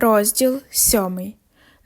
Розділ сьомий.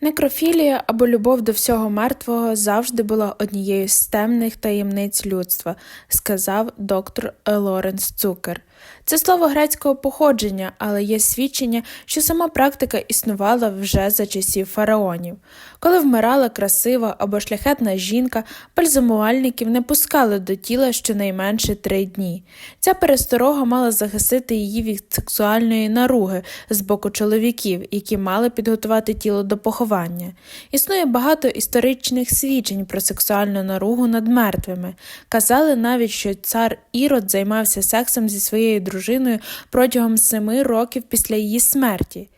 Некрофілія або любов до всього мертвого завжди була однією з темних таємниць людства, сказав доктор Лоренс Цукер. Це слово грецького походження, але є свідчення, що сама практика існувала вже за часів фараонів. Коли вмирала красива або шляхетна жінка, бальзамувальників не пускали до тіла щонайменше три дні. Ця пересторога мала захистити її від сексуальної наруги з боку чоловіків, які мали підготувати тіло до поховання. Існує багато історичних свідчень про сексуальну наругу над мертвими. Казали навіть, що цар Ірод займався сексом зі своєю дружиною протягом семи років після її смерті.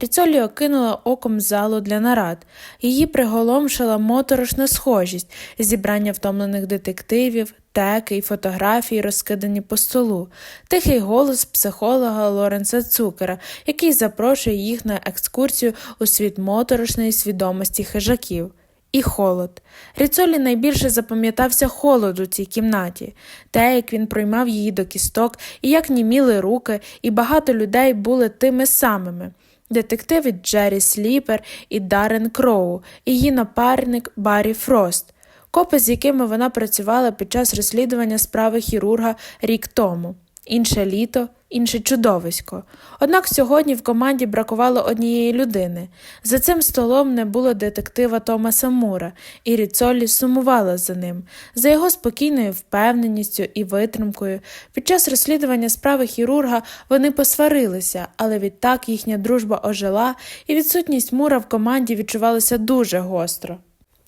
Ріцолі окинула оком залу для нарад. Її приголомшила моторошна схожість, зібрання втомлених детективів, теки й фотографії, розкидані по столу, тихий голос психолога Лоренса Цукера, який запрошує їх на екскурсію у світ моторошної свідомості хижаків. І холод. Ріцолі найбільше запам'ятався холод у цій кімнаті, те, як він проймав її до кісток, і як німіли руки, і багато людей були тими самими. Детективи Джері Сліпер і Даррен Кроу, і її напарник Баррі Фрост, копи, з якими вона працювала під час розслідування справи хірурга рік тому. Інше літо, інше чудовисько. Однак сьогодні в команді бракувало однієї людини. За цим столом не було детектива Томаса Мура, і Ріцолі сумувала за ним, за його спокійною впевненістю і витримкою. Під час розслідування справи хірурга вони посварилися, але відтак їхня дружба ожила, і відсутність Мура в команді відчувалася дуже гостро.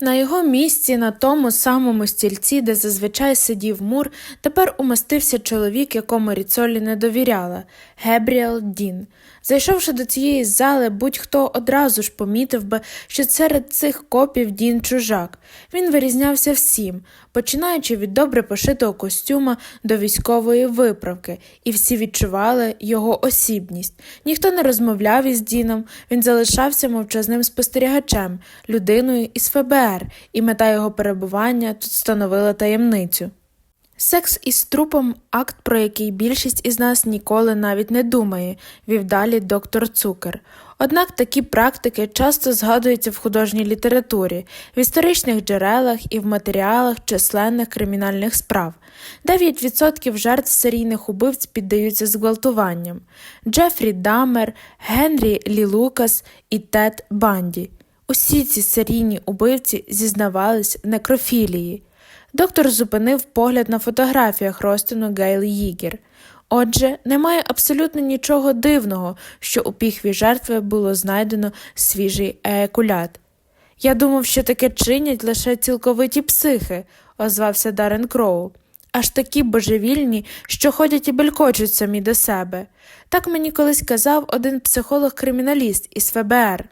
На його місці, на тому самому стільці, де зазвичай сидів мур, тепер умостився чоловік, якому Ріцолі не довіряла Гебріел Дін. Зайшовши до цієї зали, будь-хто одразу ж помітив би, що серед цих копів Дін чужак. Він вирізнявся всім, починаючи від добре пошитого костюма до військової виправки, і всі відчували його осібність. Ніхто не розмовляв із Діном, він залишався мовчазним спостерігачем, людиною із ФБР, і мета його перебування тут становила таємницю. Секс із трупом акт, про який більшість із нас ніколи навіть не думає, вів далі доктор Цукер. Однак такі практики часто згадуються в художній літературі, в історичних джерелах і в матеріалах численних кримінальних справ. 9% жертв серійних убивць піддаються зґвалтуванням. Джефрі Дамер, Генрі Лі Лукас і Тед Банді. Усі ці серійні убивці зізнавались в некрофілії. Доктор зупинив погляд на фотографіях розтину Гейл Їгер. Отже, немає абсолютно нічого дивного, що у піхві жертви було знайдено свіжий еякулят. Я думав, що таке чинять лише цілковиті психи, озвався Дарен Кроу. Аж такі божевільні, що ходять і белькочуть самі до себе. Так мені колись казав один психолог-криміналіст із ФБР.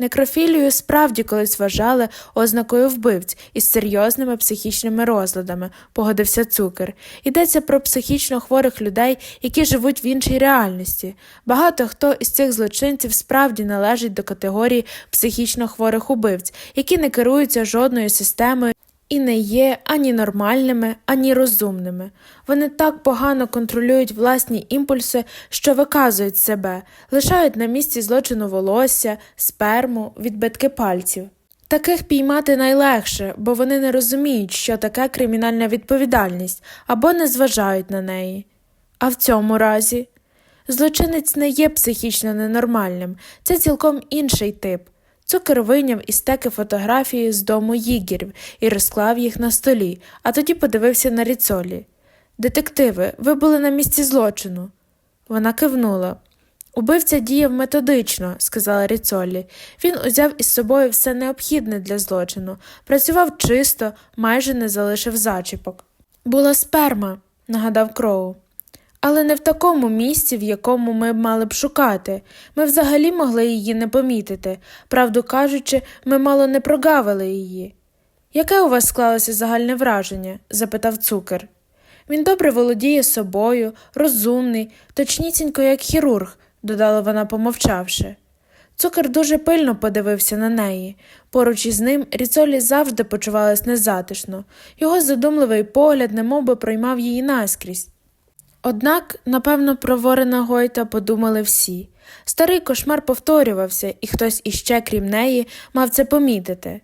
Некрофілію справді колись вважали ознакою вбивць із серйозними психічними розладами, погодився цукер. Йдеться про психічно хворих людей, які живуть в іншій реальності. Багато хто із цих злочинців справді належить до категорії психічно хворих убивць, які не керуються жодною системою і не є ані нормальними, ані розумними. Вони так погано контролюють власні імпульси, що виказують себе, лишають на місці злочину волосся, сперму, відбитки пальців. Таких піймати найлегше, бо вони не розуміють, що таке кримінальна відповідальність або не зважають на неї. А в цьому разі злочинець не є психічно ненормальним, це цілком інший тип. Цукер вийняв із теки фотографії з дому Їгірів і розклав їх на столі, а тоді подивився на ріцолі. Детективи, ви були на місці злочину. Вона кивнула. Убивця діяв методично, сказала Ріцолі. Він узяв із собою все необхідне для злочину, працював чисто, майже не залишив зачіпок. Була сперма, нагадав Кроу. Але не в такому місці, в якому ми мали б шукати. Ми взагалі могли її не помітити. Правду кажучи, ми мало не прогавили її. Яке у вас склалося загальне враження? запитав цукер. Він добре володіє собою, розумний, точнісінько, як хірург, додала вона, помовчавши. Цукер дуже пильно подивився на неї. Поруч із ним Ріцолі завжди почувалась незатишно. Його задумливий погляд немов би проймав її наскрізь. Однак, напевно, про Ворена Гойта подумали всі. Старий кошмар повторювався, і хтось іще, крім неї, мав це помітити.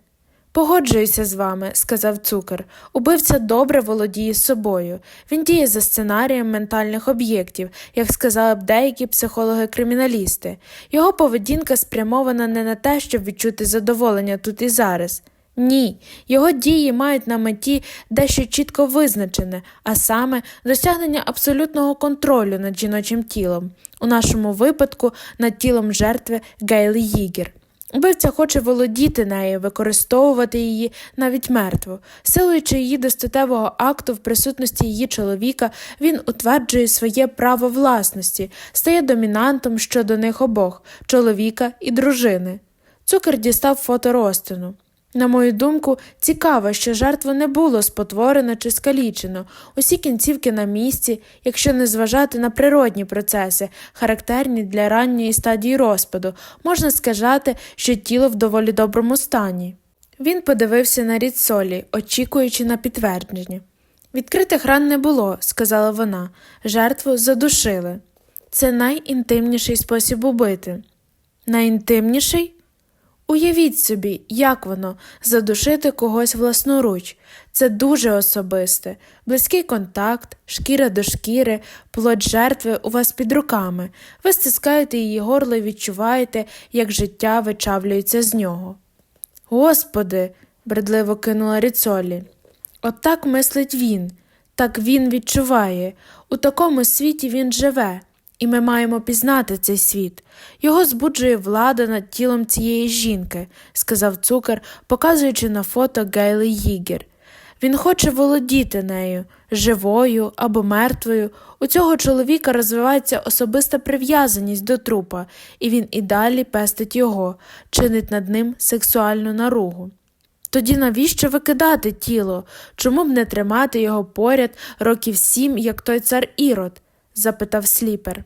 Погоджуюся з вами, сказав цукер. Убивця добре володіє собою. Він діє за сценарієм ментальних об'єктів, як сказали б деякі психологи-криміналісти. Його поведінка спрямована не на те, щоб відчути задоволення тут і зараз. Ні, його дії мають на меті дещо чітко визначене, а саме досягнення абсолютного контролю над жіночим тілом, у нашому випадку над тілом жертви Гейлі Їгер. Убивця хоче володіти нею, використовувати її навіть мертву. Силуючи її до статевого акту в присутності її чоловіка, він утверджує своє право власності, стає домінантом щодо них обох чоловіка і дружини. Цукер дістав фото розтину. На мою думку, цікаво, що жертву не було спотворено чи скалічено, усі кінцівки на місці, якщо не зважати на природні процеси, характерні для ранньої стадії розпаду, можна сказати, що тіло в доволі доброму стані. Він подивився на рід солі, очікуючи на підтвердження. Відкритих ран не було, сказала вона. Жертву задушили. Це найінтимніший спосіб убити. Найінтимніший? Уявіть собі, як воно задушити когось власноруч. Це дуже особисте, близький контакт, шкіра до шкіри, плоть жертви у вас під руками. Ви стискаєте її горло і відчуваєте, як життя вичавлюється з нього. Господи, бредливо кинула Ріцолі. Отак мислить він, так він відчуває. У такому світі він живе. І ми маємо пізнати цей світ. Його збуджує влада над тілом цієї жінки, сказав цукер, показуючи на фото Гейли Їгер. Він хоче володіти нею, живою або мертвою. У цього чоловіка розвивається особиста прив'язаність до трупа, і він і далі пестить його, чинить над ним сексуальну наругу. Тоді навіщо викидати тіло? Чому б не тримати його поряд років сім, як той цар Ірод? Запитав сліпер.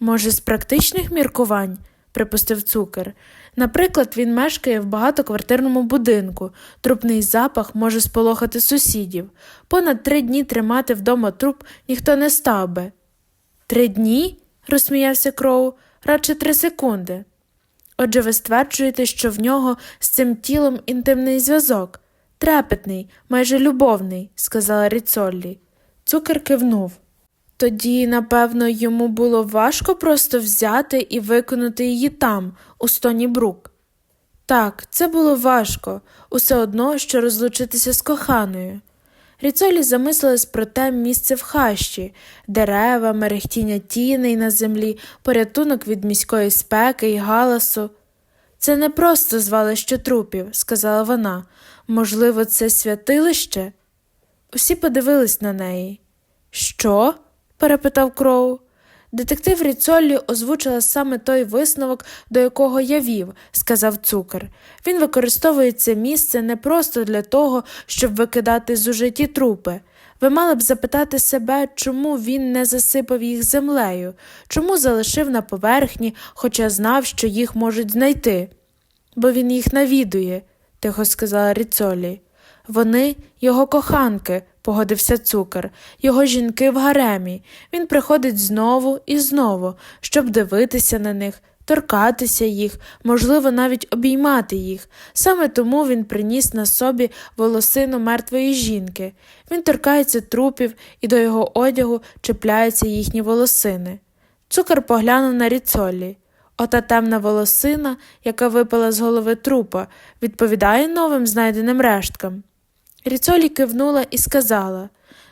Може, з практичних міркувань? припустив цукер. Наприклад, він мешкає в багатоквартирному будинку, трупний запах може сполохати сусідів. Понад три дні тримати вдома труп ніхто не став би. Три дні? розсміявся Кроу, радше три секунди. Отже, ви стверджуєте, що в нього з цим тілом інтимний зв'язок, трепетний, майже любовний, сказала Ріцоллі. Цукер кивнув. Тоді, напевно, йому було важко просто взяти і виконати її там, у стоні Брук. Так, це було важко, усе одно, що розлучитися з коханою. Ріцолі замислилась про те місце в хащі, дерева, мерехтіння тіней на землі, порятунок від міської спеки і галасу. Це не просто звалище трупів, сказала вона. Можливо, це святилище? Усі подивились на неї. Що? Перепитав Кроу. Детектив Ріцоллі озвучила саме той висновок, до якого я вів, сказав цукер. Він використовує це місце не просто для того, щоб викидати зужиті трупи. Ви мали б запитати себе, чому він не засипав їх землею, чому залишив на поверхні, хоча знав, що їх можуть знайти. Бо він їх навідує, тихо сказала Ріцолі. Вони його коханки, погодився цукер, його жінки в гаремі. Він приходить знову і знову, щоб дивитися на них, торкатися їх, можливо, навіть обіймати їх. Саме тому він приніс на собі волосину мертвої жінки. Він торкається трупів і до його одягу чіпляються їхні волосини. Цукер поглянув на ріцолі. Ота темна волосина, яка випала з голови трупа, відповідає новим знайденим решткам. Ріцолі кивнула і сказала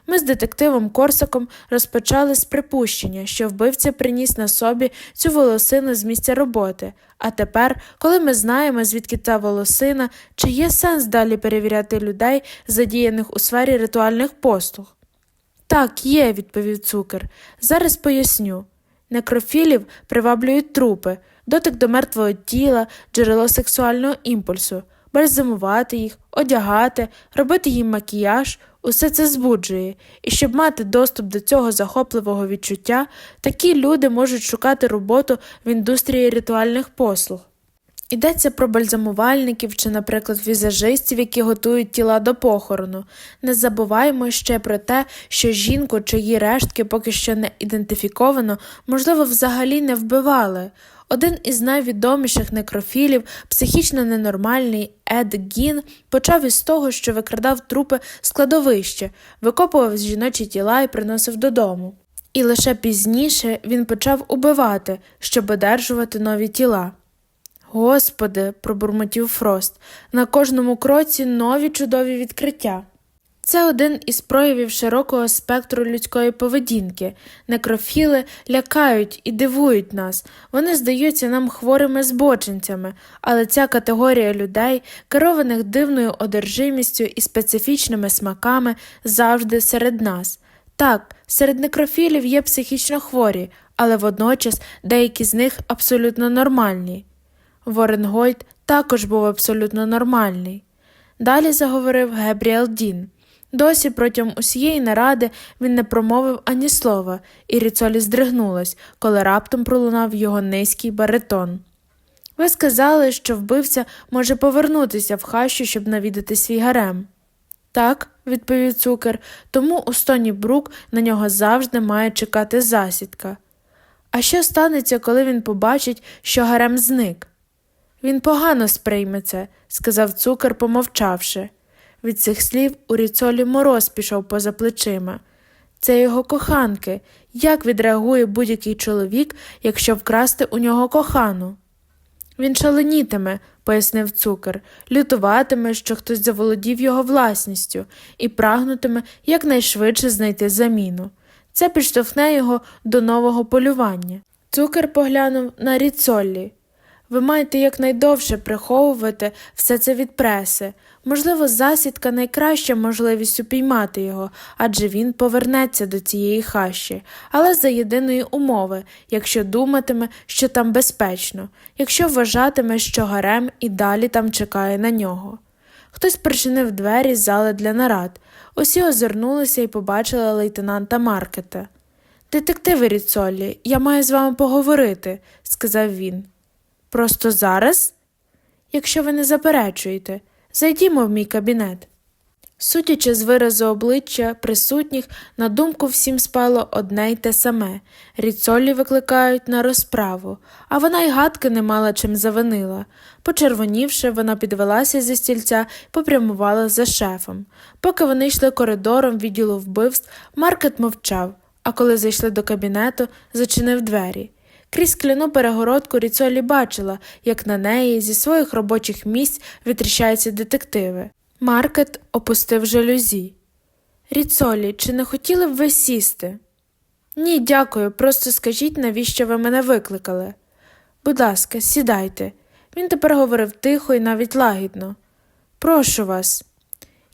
ми з детективом Корсаком розпочали з припущення, що вбивця приніс на собі цю волосину з місця роботи, а тепер, коли ми знаємо, звідки ця волосина, чи є сенс далі перевіряти людей, задіяних у сфері ритуальних послуг? Так, є, відповів цукер. Зараз поясню. Некрофілів приваблюють трупи, дотик до мертвого тіла, джерело сексуального імпульсу бальзамувати їх, одягати, робити їм макіяж, усе це збуджує, і щоб мати доступ до цього захопливого відчуття, такі люди можуть шукати роботу в індустрії ритуальних послуг. Йдеться про бальзамувальників чи, наприклад, візажистів, які готують тіла до похорону. Не забуваємо ще про те, що жінку, чиї рештки поки що не ідентифіковано, можливо, взагалі не вбивали. Один із найвідоміших некрофілів, психічно ненормальний Ед Гін, почав із того, що викрадав трупи з кладовища, викопував жіночі тіла і приносив додому. І лише пізніше він почав убивати, щоб одержувати нові тіла. Господи, пробурмотів Фрост, на кожному кроці нові чудові відкриття. Це один із проявів широкого спектру людської поведінки. Некрофіли лякають і дивують нас, вони здаються нам хворими збочинцями, але ця категорія людей, керованих дивною одержимістю і специфічними смаками, завжди серед нас. Так, серед некрофілів є психічно хворі, але водночас деякі з них абсолютно нормальні. Ворен Гойт також був абсолютно нормальний. Далі заговорив Гебріел Дін. Досі протягом усієї наради він не промовив ані слова, і Ріцолі здригнулась, коли раптом пролунав його низький баритон. Ви сказали, що вбивця може повернутися в хащу, щоб навідати свій гарем. Так, відповів цукер, тому у стоні Брук на нього завжди має чекати засідка. А що станеться, коли він побачить, що гарем зник? Він погано сприйме це, сказав цукер, помовчавши. Від цих слів у ріцолі мороз пішов поза плечима. Це його коханки. Як відреагує будь-який чоловік, якщо вкрасти у нього кохану? Він шаленітиме, пояснив цукер, лютуватиме, що хтось заволодів його власністю, і прагнутиме якнайшвидше знайти заміну. Це підштовхне його до нового полювання. Цукер поглянув на ріцоллі. Ви маєте якнайдовше приховувати все це від преси. Можливо, засідка найкраща можливість упіймати його, адже він повернеться до цієї хащі, але за єдиної умови, якщо думатиме, що там безпечно, якщо вважатиме, що гарем і далі там чекає на нього. Хтось причинив двері з зали для нарад. Усі озирнулися і побачили лейтенанта Маркета. Детективи Ріцолі, я маю з вами поговорити, сказав він. Просто зараз? Якщо ви не заперечуєте, зайдімо в мій кабінет. Судячи з виразу обличчя присутніх, на думку всім спало одне й те саме Ріцолі викликають на розправу, а вона й гадки не мала чим завинила. Почервонівши, вона підвелася зі стільця і попрямувала за шефом. Поки вони йшли коридором відділу вбивств, Маркет мовчав, а коли зайшли до кабінету, зачинив двері. Крізь скляну перегородку Ріцолі бачила, як на неї зі своїх робочих місць витріщаються детективи. Маркет опустив жалюзі. Ріцолі, чи не хотіли б ви сісти? Ні, дякую, просто скажіть, навіщо ви мене викликали. Будь ласка, сідайте. Він тепер говорив тихо і навіть лагідно. Прошу вас.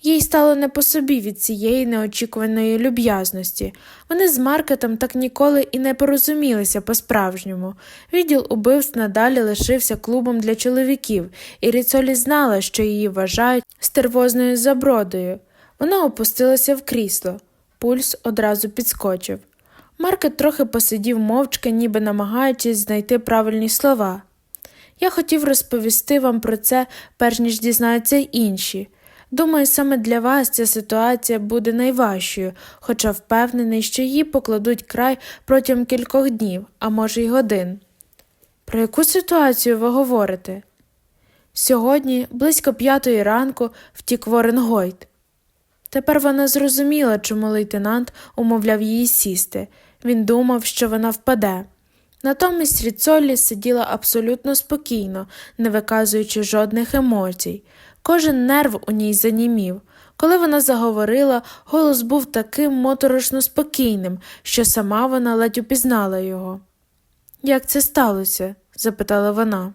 Їй стало не по собі від цієї неочікуваної люб'язності. Вони з Маркетом так ніколи і не порозумілися по-справжньому. Відділ убивств надалі лишився клубом для чоловіків, і Ріцолі знала, що її вважають стервозною забродою. Вона опустилася в крісло. Пульс одразу підскочив. Маркет трохи посидів мовчки, ніби намагаючись знайти правильні слова. Я хотів розповісти вам про це, перш ніж дізнаються інші. Думаю, саме для вас ця ситуація буде найважчою, хоча впевнений, що її покладуть край протягом кількох днів, а може й годин. Про яку ситуацію ви говорите? Сьогодні, близько п'ятої ранку, втік Ворен Гойт. Тепер вона зрозуміла, чому лейтенант умовляв її сісти. Він думав, що вона впаде. Натомість Ріцолі сиділа абсолютно спокійно, не виказуючи жодних емоцій. Кожен нерв у ній занімів. Коли вона заговорила, голос був таким моторошно спокійним, що сама вона ледь упізнала його. Як це сталося? запитала вона.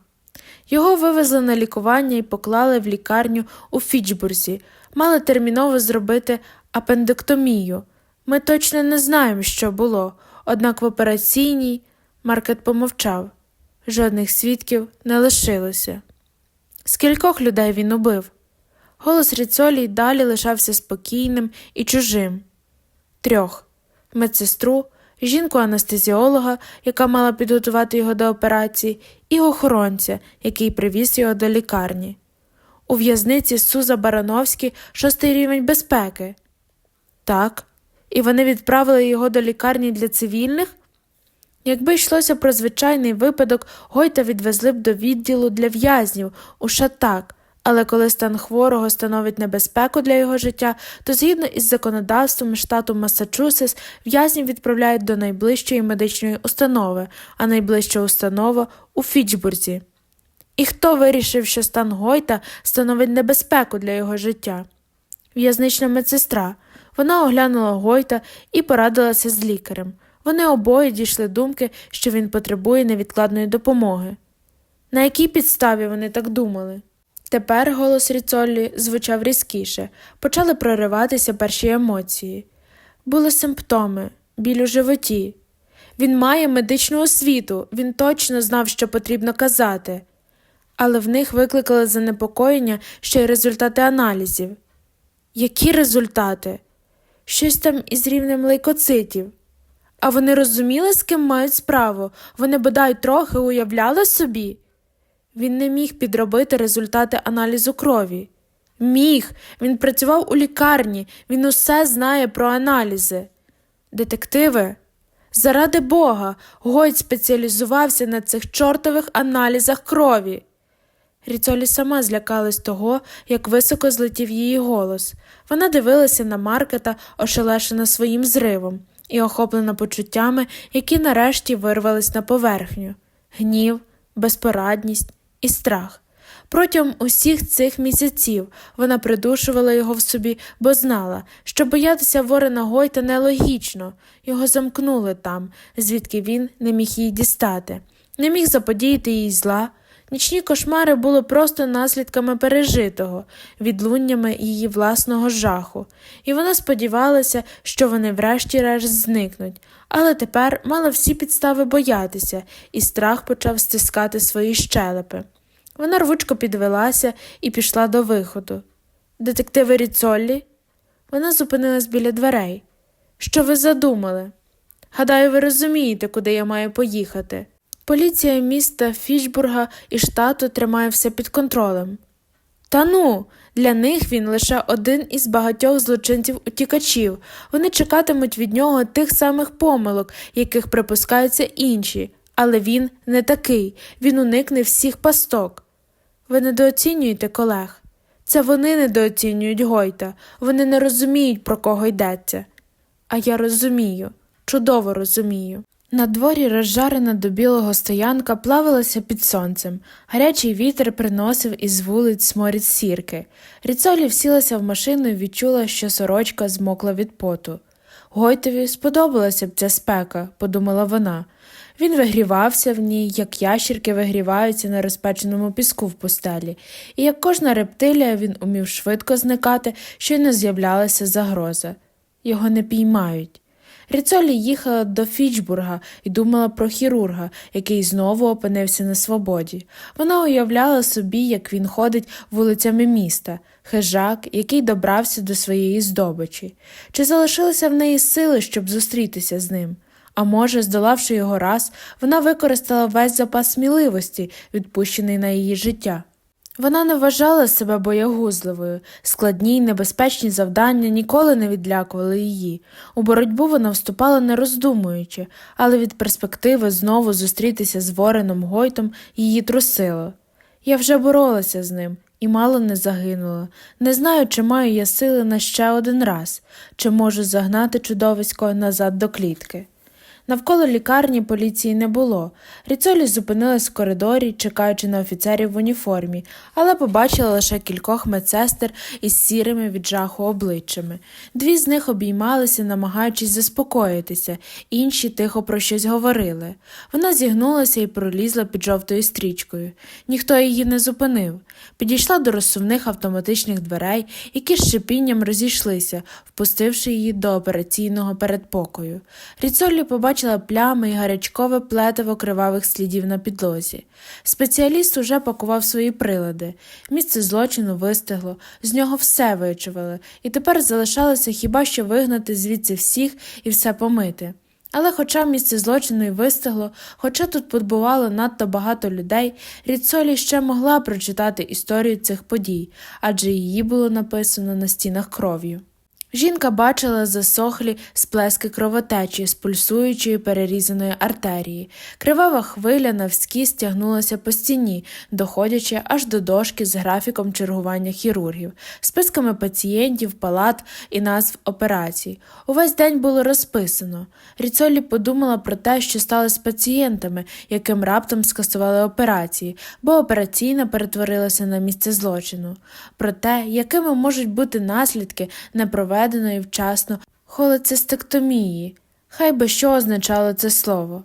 Його вивезли на лікування і поклали в лікарню у Фічбурзі, мали терміново зробити апендектомію. Ми точно не знаємо, що було, однак в операційній Маркет помовчав жодних свідків не лишилося. Скількох людей він убив? Голос Ріцолі й далі лишався спокійним і чужим. Трьох медсестру, жінку-анестезіолога, яка мала підготувати його до операції, і охоронця, який привіз його до лікарні. У в'язниці Суза Барановський шостий рівень безпеки. Так, і вони відправили його до лікарні для цивільних? Якби йшлося про звичайний випадок, Гойта відвезли б до відділу для в'язнів у Шатак, але коли стан хворого становить небезпеку для його життя, то згідно із законодавством штату Массачусетс в'язнів відправляють до найближчої медичної установи, а найближча установа у Фічбурзі. І хто вирішив, що стан Гойта становить небезпеку для його життя? В'язнична медсестра. Вона оглянула Гойта і порадилася з лікарем. Вони обоє дійшли думки, що він потребує невідкладної допомоги. На якій підставі вони так думали? Тепер голос Ріцоллі звучав різкіше, почали прориватися перші емоції. Були симптоми, біль у животі. Він має медичну освіту, він точно знав, що потрібно казати, але в них викликали занепокоєння ще й результати аналізів. Які результати? Щось там із рівнем лейкоцитів. А вони розуміли, з ким мають справу, вони бодай трохи уявляли собі. Він не міг підробити результати аналізу крові. Міг, він працював у лікарні, він усе знає про аналізи. Детективи, заради Бога, Гойд спеціалізувався на цих чортових аналізах крові. Ріцолі сама злякалась того, як високо злетів її голос. Вона дивилася на Маркета, ошелешена своїм зривом, і охоплена почуттями, які нарешті вирвались на поверхню гнів, безпорадність і страх. Протягом усіх цих місяців вона придушувала його в собі, бо знала, що боятися Ворена Гойта нелогічно, його замкнули там, звідки він не міг її дістати, не міг заподіяти їй зла. Нічні кошмари були просто наслідками пережитого, відлуннями її власного жаху, і вона сподівалася, що вони врешті-решт зникнуть, але тепер мала всі підстави боятися, і страх почав стискати свої щелепи. Вона рвучко підвелася і пішла до виходу. Детективи Ріцоллі? Вона зупинилась біля дверей. Що ви задумали? Гадаю, ви розумієте, куди я маю поїхати. Поліція міста Фішбурга і штату тримає все під контролем. Та ну, для них він лише один із багатьох злочинців-утікачів. Вони чекатимуть від нього тих самих помилок, яких припускаються інші, але він не такий, він уникне всіх пасток. Ви недооцінюєте колег. Це вони недооцінюють Гойта, вони не розуміють, про кого йдеться. А я розумію, чудово розумію. На дворі розжарена до білого стоянка плавилася під сонцем, гарячий вітер приносив із вулиць сморід сірки. Ріцолі всілася в машину і відчула, що сорочка змокла від поту. Гойтові сподобалася б ця спека, подумала вона. Він вигрівався в ній, як ящірки вигріваються на розпеченому піску в пустелі, і як кожна рептилія він умів швидко зникати, щойно з'являлася загроза. Його не піймають. Ріцолі їхала до Фічбурга і думала про хірурга, який знову опинився на свободі. Вона уявляла собі, як він ходить вулицями міста, хижак, який добрався до своєї здобичі. Чи залишилися в неї сили, щоб зустрітися з ним? А може, здолавши його раз, вона використала весь запас сміливості, відпущений на її життя. Вона не вважала себе боягузливою, складні й небезпечні завдання ніколи не відлякували її. У боротьбу вона вступала не роздумуючи, але від перспективи знову зустрітися з Вореном Гойтом її трусило. Я вже боролася з ним і мало не загинула. Не знаю, чи маю я сили на ще один раз, чи можу загнати чудовисько назад до клітки. Навколо лікарні поліції не було. Ріцолі зупинилась в коридорі, чекаючи на офіцерів в уніформі, але побачила лише кількох медсестер із сірими від жаху обличчями. Дві з них обіймалися, намагаючись заспокоїтися, інші тихо про щось говорили. Вона зігнулася і пролізла під жовтою стрічкою. Ніхто її не зупинив. Підійшла до розсувних автоматичних дверей, які з шипінням розійшлися, впустивши її до операційного передпокою. Ріцолі побачила плями і гарячкове плетиво кривавих слідів на підлозі. Спеціаліст уже пакував свої прилади. Місце злочину вистигло, з нього все вичували, і тепер залишалося хіба що вигнати звідси всіх і все помити. Але хоча місце злочину й вистигло, хоча тут побувало надто багато людей, Ріцолі ще могла прочитати історію цих подій, адже її було написано на стінах кров'ю. Жінка бачила засохлі сплески кровотечі з пульсуючої перерізаної артерії. Кривава хвиля навскіз стягнулася по стіні, доходячи аж до дошки з графіком чергування хірургів, списками пацієнтів, палат і назв операцій. Увесь день було розписано. Ріцолі подумала про те, що стало з пацієнтами, яким раптом скасували операції, бо операційна перетворилася на місце злочину, про те, якими можуть бути наслідки непроведеної вчасно холецистектомії. Хай би що означало це слово.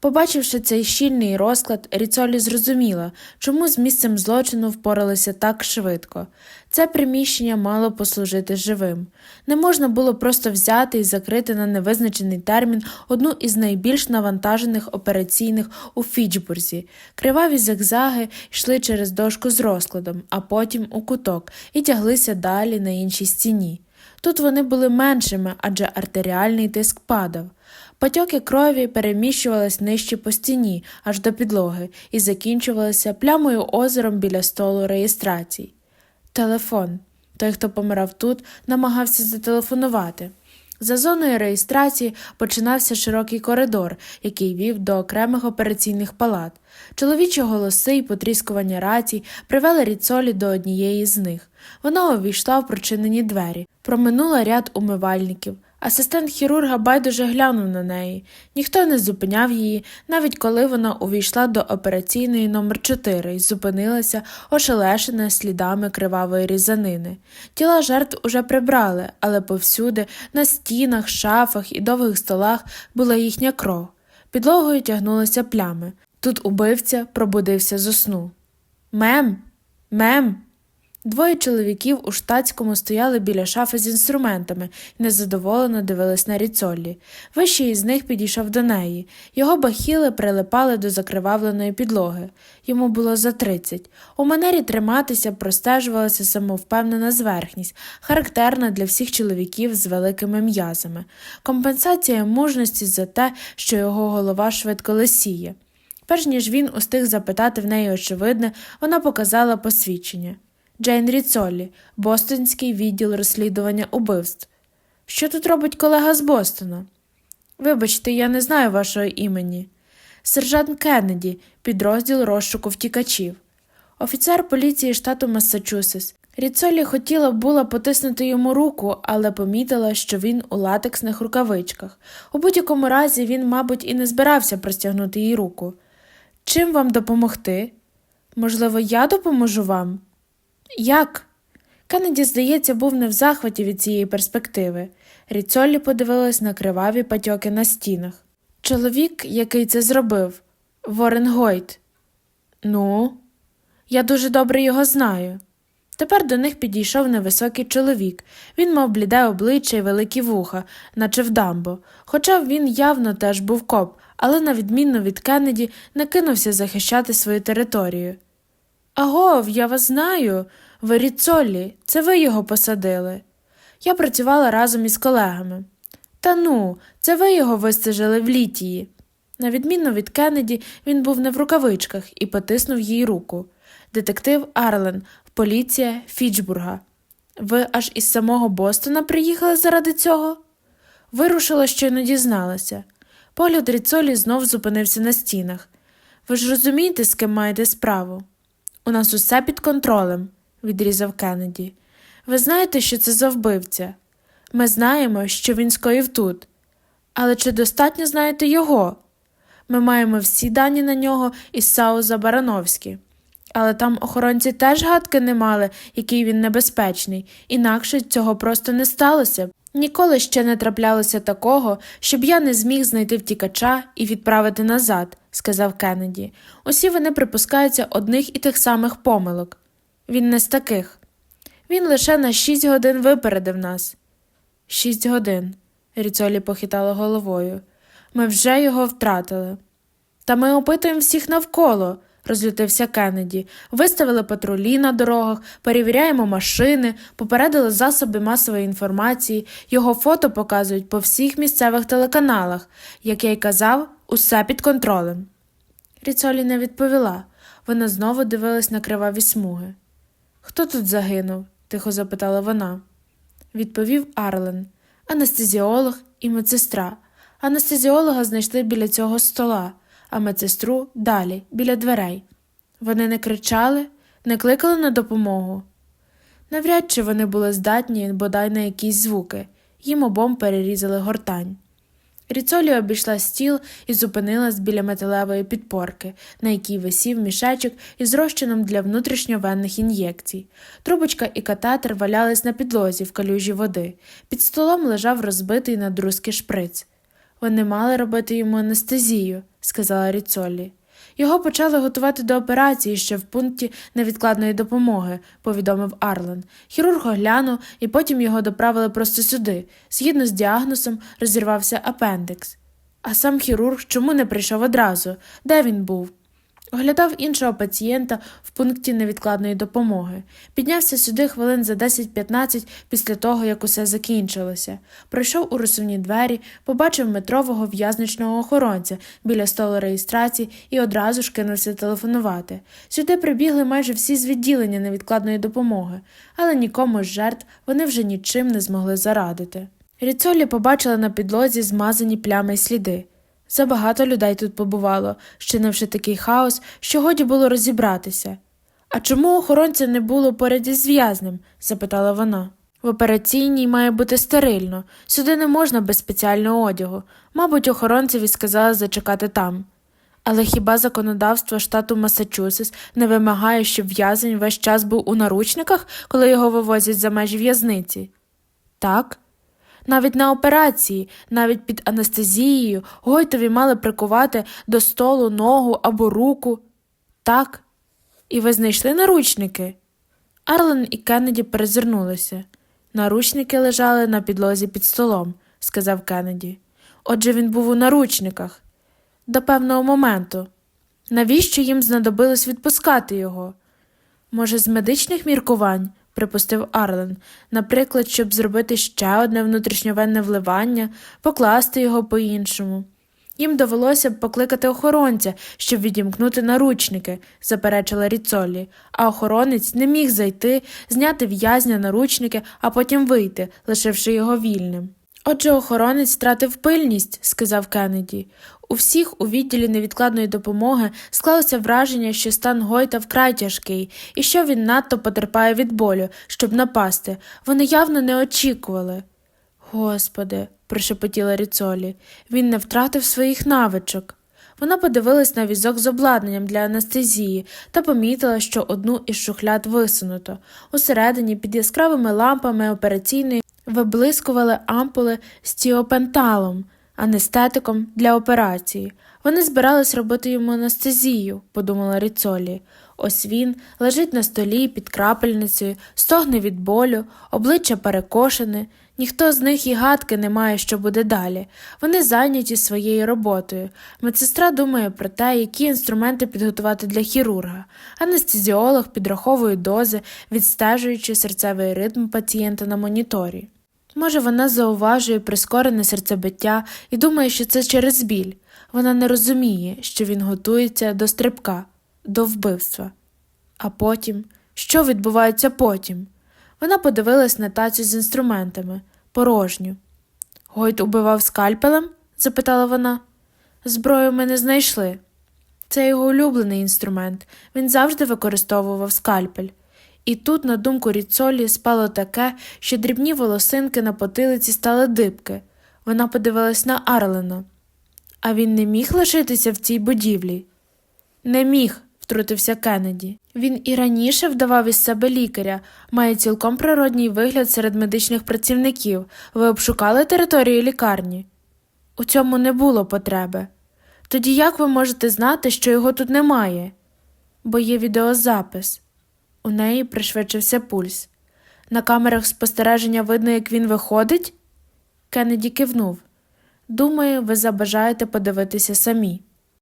Побачивши цей щільний розклад, Ріцолі зрозуміла, чому з місцем злочину впоралися так швидко. Це приміщення мало послужити живим. Не можна було просто взяти і закрити на невизначений термін одну із найбільш навантажених операційних у Фічбурзі. Криваві зигзаги йшли через дошку з розкладом, а потім у куток і тяглися далі на іншій стіні. Тут вони були меншими, адже артеріальний тиск падав. Потьоки крові переміщувались нижче по стіні, аж до підлоги, і закінчувалися плямою озером біля столу реєстрацій. Телефон. Той, хто помирав тут, намагався зателефонувати. За зоною реєстрації починався широкий коридор, який вів до окремих операційних палат. Чоловічі голоси і потріскування рацій привели Ріцолі до однієї з них. Вона увійшла в прочинені двері, проминула ряд умивальників. Асистент хірурга байдуже глянув на неї. Ніхто не зупиняв її, навіть коли вона увійшла до операційної номер 4 і зупинилася, ошелешена слідами кривавої різанини. Тіла жертв уже прибрали, але повсюди, на стінах, шафах і довгих столах була їхня кров. Підлогою тягнулися плями. Тут убивця пробудився зо сну. Мем, мем. Двоє чоловіків у штатському стояли біля шафи з інструментами і незадоволено дивились на Ріцоллі. Вищий із них підійшов до неї. Його бахіли прилипали до закривавленої підлоги. Йому було за тридцять. У манері триматися простежувалася самовпевнена зверхність, характерна для всіх чоловіків з великими м'язами, компенсація мужності за те, що його голова швидко лисіє. Перш ніж він устиг запитати в неї очевидне, вона показала посвідчення. Джейн Ріцолі, Бостонський відділ розслідування убивств. Що тут робить колега з Бостона? Вибачте, я не знаю вашого імені. Сержант Кеннеді, підрозділ розшуку втікачів. Офіцер поліції штату Массачусетс. Ріцолі хотіла була потиснути йому руку, але помітила, що він у латексних рукавичках. У будь-якому разі він, мабуть, і не збирався простягнути їй руку. Чим вам допомогти? Можливо, я допоможу вам? Як? Кеннеді, здається, був не в захваті від цієї перспективи. Ріцолі подивилась на криваві патьоки на стінах. Чоловік, який це зробив, Ворен Гойт. Ну, я дуже добре його знаю. Тепер до них підійшов невисокий чоловік. Він мав бліде обличчя і великі вуха, наче в дамбо. Хоча він явно теж був коп, але, на відмінно від Кеннеді, не кинувся захищати свою територію. Агов, я вас знаю. Ви Ріцолі, це ви його посадили. Я працювала разом із колегами. Та ну, це ви його вистежили в літії. На відміну від Кеннеді, він був не в рукавичках і потиснув їй руку. Детектив Арлен, поліція Фічбурга. Ви аж із самого Бостона приїхали заради цього? Вирушила, щойно дізналася. Погляд Ріцолі знов зупинився на стінах. Ви ж розумієте, з ким маєте справу? У нас усе під контролем, відрізав Кеннеді. Ви знаєте, що це за вбивця? Ми знаємо, що він скоїв тут. Але чи достатньо знаєте його? Ми маємо всі дані на нього із Сауза Барановські. Але там охоронці теж гадки не мали, який він небезпечний, інакше цього просто не сталося б. Ніколи ще не траплялося такого, щоб я не зміг знайти втікача і відправити назад, сказав Кеннеді. Усі вони припускаються одних і тих самих помилок. Він не з таких. Він лише на шість годин випередив нас. Шість годин, Ріцолі похитала головою. Ми вже його втратили. Та ми опитуємо всіх навколо, розлютився Кеннеді. Виставили патрулі на дорогах, перевіряємо машини, попередили засоби масової інформації, його фото показують по всіх місцевих телеканалах. Як я й казав, усе під контролем. Ріцолі не відповіла. Вона знову дивилась на криваві смуги. Хто тут загинув? тихо запитала вона. Відповів Арлен, анестезіолог і медсестра. Анестезіолога знайшли біля цього стола, а медсестру далі, біля дверей. Вони не кричали, не кликали на допомогу. Навряд чи вони були здатні бодай на якісь звуки, їм обом перерізали гортань. Ріцолі обійшла стіл і зупинилась біля металевої підпорки, на якій висів мішечок із розчином для внутрішньовенних ін'єкцій. Трубочка і катетер валялись на підлозі в калюжі води. Під столом лежав розбитий на друзки шприц. Вони мали робити йому анестезію, сказала Ріцолі. Його почали готувати до операції ще в пункті невідкладної допомоги, повідомив Арлен. Хірург оглянув і потім його доправили просто сюди. Згідно з діагнозом, розірвався апендикс. А сам хірург чому не прийшов одразу? Де він був? Оглядав іншого пацієнта в пункті невідкладної допомоги. Піднявся сюди хвилин за 10-15 після того, як усе закінчилося. Пройшов у розсувні двері, побачив метрового в'язничного охоронця біля столу реєстрації і одразу ж кинувся телефонувати. Сюди прибігли майже всі з відділення невідкладної допомоги, але нікому з жертв вони вже нічим не змогли зарадити. Ріцолі побачила на підлозі змазані плями й сліди. Забагато людей тут побувало, щинивши такий хаос, що годі було розібратися. А чому охоронця не було поряд із в'язнем? запитала вона. В операційній має бути стерильно, сюди не можна без спеціального одягу. Мабуть, охоронцеві сказали зачекати там. Але хіба законодавство штату Масачусетс не вимагає, щоб в'язень весь час був у наручниках, коли його вивозять за межі в'язниці? Так. Навіть на операції, навіть під анестезією, Гойтові мали прикувати до столу ногу або руку. Так. І ви знайшли наручники? Арлен і Кеннеді перезирнулися. Наручники лежали на підлозі під столом, сказав Кеннеді. Отже, він був у наручниках. До певного моменту. Навіщо їм знадобилось відпускати його? Може, з медичних міркувань? Припустив Арлен, наприклад, щоб зробити ще одне внутрішньовенне вливання, покласти його по-іншому. Їм довелося б покликати охоронця, щоб відімкнути наручники, заперечила Ріцолі, а охоронець не міг зайти, зняти в'язня наручники, а потім вийти, лишивши його вільним. Отже, охоронець втратив пильність, сказав Кеннеді. У всіх у відділі невідкладної допомоги склалося враження, що стан Гойта вкрай тяжкий і що він надто потерпає від болю, щоб напасти. Вони явно не очікували. Господи, прошепотіла Ріцолі, він не втратив своїх навичок. Вона подивилась на візок з обладнанням для анестезії та помітила, що одну із шухляд висунуто. Усередині під яскравими лампами операційної виблискували ампули з тіопенталом, анестетиком для операції. Вони збирались робити йому анестезію, подумала Ріцолі. Ось він лежить на столі під крапельницею, стогне від болю, обличчя перекошене. Ніхто з них і гадки не має, що буде далі. Вони зайняті своєю роботою. Медсестра думає про те, які інструменти підготувати для хірурга. Анестезіолог підраховує дози, відстежуючи серцевий ритм пацієнта на моніторі. Може, вона зауважує прискорене серцебиття і думає, що це через біль. Вона не розуміє, що він готується до стрибка, до вбивства. А потім, що відбувається потім? Вона подивилась на тацю з інструментами порожню. Гойт убивав скальпелем? запитала вона. Зброю ми не знайшли. Це його улюблений інструмент, він завжди використовував скальпель. І тут, на думку Ріцолі, спало таке, що дрібні волосинки на потилиці стали дибки. Вона подивилась на Арлена. А він не міг лишитися в цій будівлі? Не міг, втрутився Кеннеді. Він і раніше вдавав із себе лікаря, має цілком природній вигляд серед медичних працівників. Ви обшукали територію лікарні? У цьому не було потреби. Тоді як ви можете знати, що його тут немає? Бо є відеозапис. У неї пришвидшився пульс. На камерах спостереження видно, як він виходить? Кеннеді кивнув. Думаю, ви забажаєте подивитися самі.